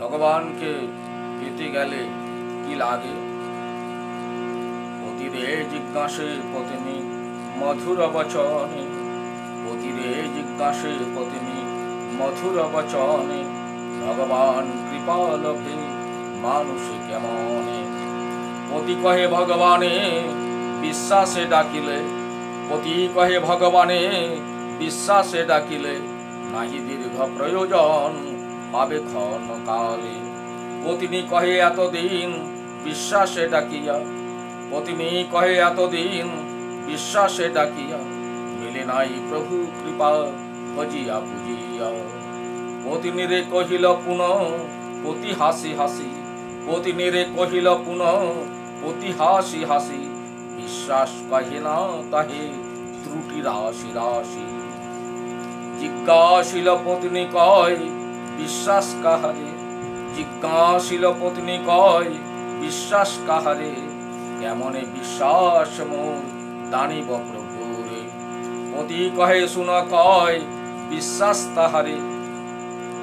ভগবানকে পেতে গেলে কি লাগে? পতিরে জিজ্ঞাসে পত্নী মধুর বচনে পতিরে জিজ্ঞাসে পত্নী মধুর বচনে, ভগবান কৃপা লভে কেমনে? পতি কহে ভগবানে, বিশ্বাসে ডাকিলে। পতি কহে ভগবানে, বিশ্বাসে ডাকিলে, নাহি দীর্ঘ প্রয়োজন। পাবে ক্ষণ কালে পত্নী কহে, এতদিন বিশ্বাসে ডাকিয়া পত্নী কহে, এতদিন বিশ্বাসে ডাকিয়া, মিলে নাই প্রভু কৃপা ভজিয়া বুঝিয়া পত্নীরে কহিল, পুনঃ পতি হাসি হাসি, পত্নীরে কহিল, পুনঃ পতি হাসি হাসি, বিশ্বাস কহে না তাহে ত্রুটি রাশি রাশি। জিজ্ঞাসিল পত্নী কয় বিশ্বাস কাহারে? জিজ্ঞাসিল পত্নী কয়, বিশ্বাস কাহারে? কেমনে বিশ্বাস মোর দানিব প্রভুরে? পতি কহে, শুন কয়, বিশ্বাস তাহারে?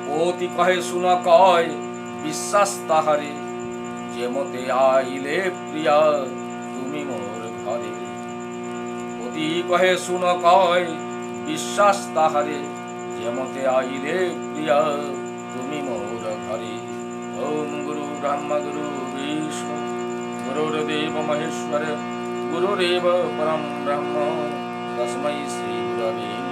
পতি কহে, শুন কয়, বিশ্বাস তাহারে? যে মতে আইলে প্রিয়া, তুমি মোর ঘরে? পতি কহে, শুন কয়, বিশ্বাস তাহারে? যে মতে আইলে প্রিয়া তুমি মৌরধারী ওম গুরু ব্রহ্ম গুরু বিষ্ণু। গুরুর্দেব মহেশ্বর গুরুরেব পরম ব্রহ্ম। তস্मै শ্রী গুরবে